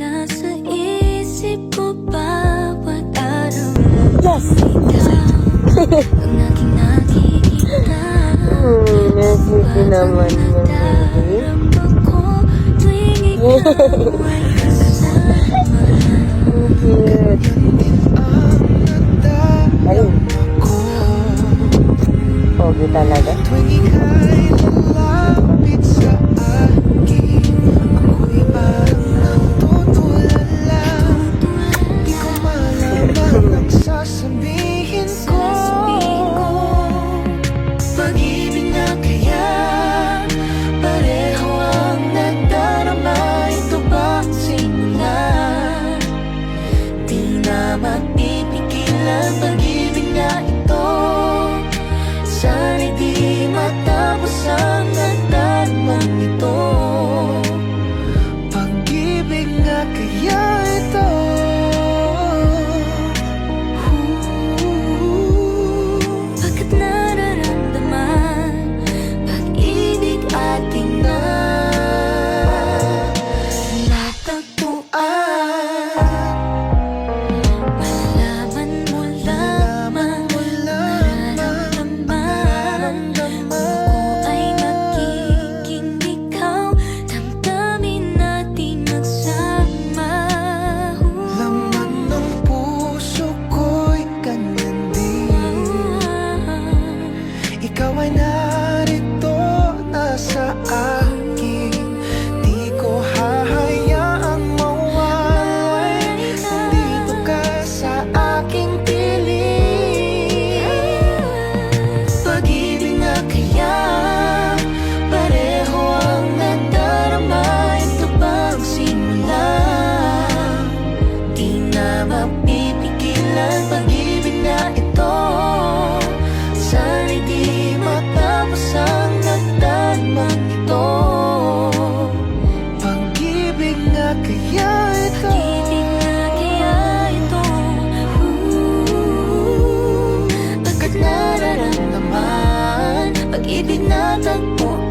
Nasa isip ko bawat araw Yes. Ang aking nakikita Hmm, nasisi naman Ang cute. Ay. Pogi talaga. 我。